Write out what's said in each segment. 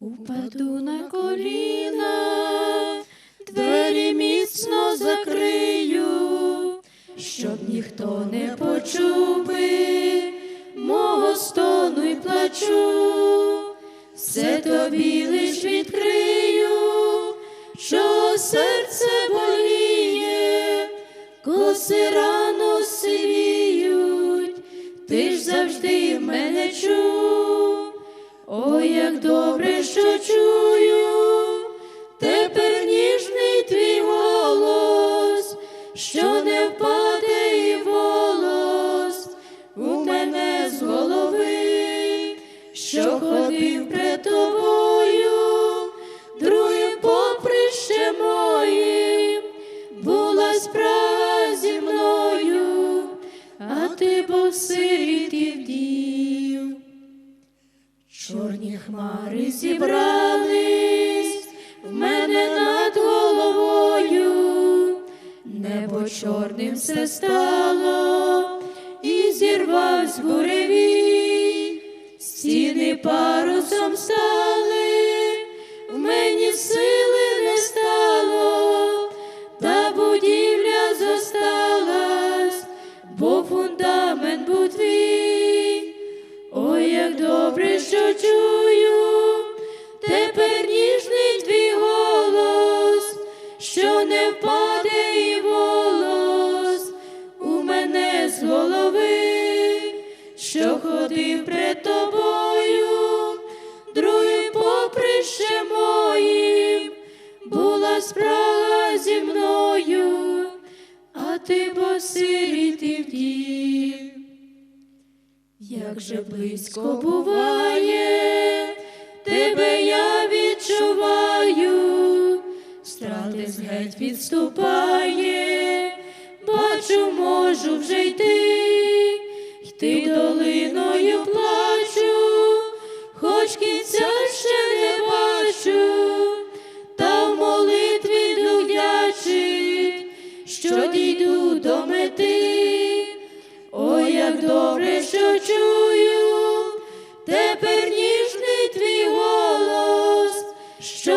Упаду на коліна, двері міцно закрию, щоб ніхто не почув мого стону й плачу, все тобі лиш відкрию, що серце боліє, коси рано сивіють, ти ж завжди мене чув. Ой, як добре, що чую, тепер ніжний твій голос, що не впаде і волос у мене з голови, що ходив при тобою, Чорні хмари зібрались в мене над головою, небо чорним все стало і зірвавсь буревій, стіни парусом стали, в мені сили не впаде і волос у мене з голови, що ходив пред тобою, другим поприще моїм, була справа зі мною, а ти посиріт і вдів. Як же близько буває, тебе геть відступає, бачу, можу вже йти, йти долиною плачу, хоч кінця ще не бачу, та в молитві дудячить, що дійду до мети. Ой, як добре, що чую, тепер ніжний твій голос, що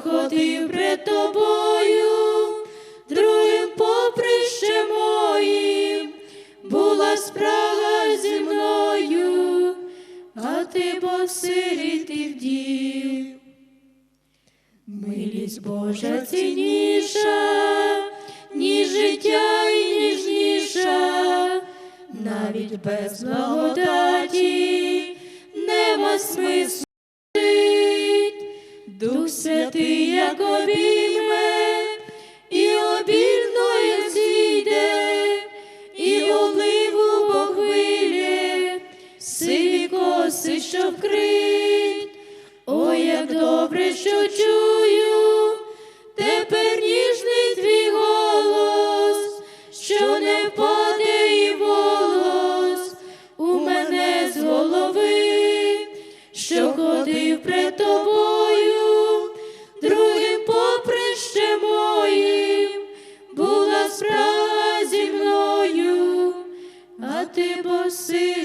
що ходив пред тобою, другим поприще моїм, була справа зі мною, а ти посиріт і вдів. Милість Божа цінніша, ніж життя і ніжніша, навіть без благодаті нема смислу святий, як обійме, і обільною зійде, і оливу похвилі, сиві коси, що вкрить, о, як добре, що чую, тепер ніжний твій голос, що не впав. see.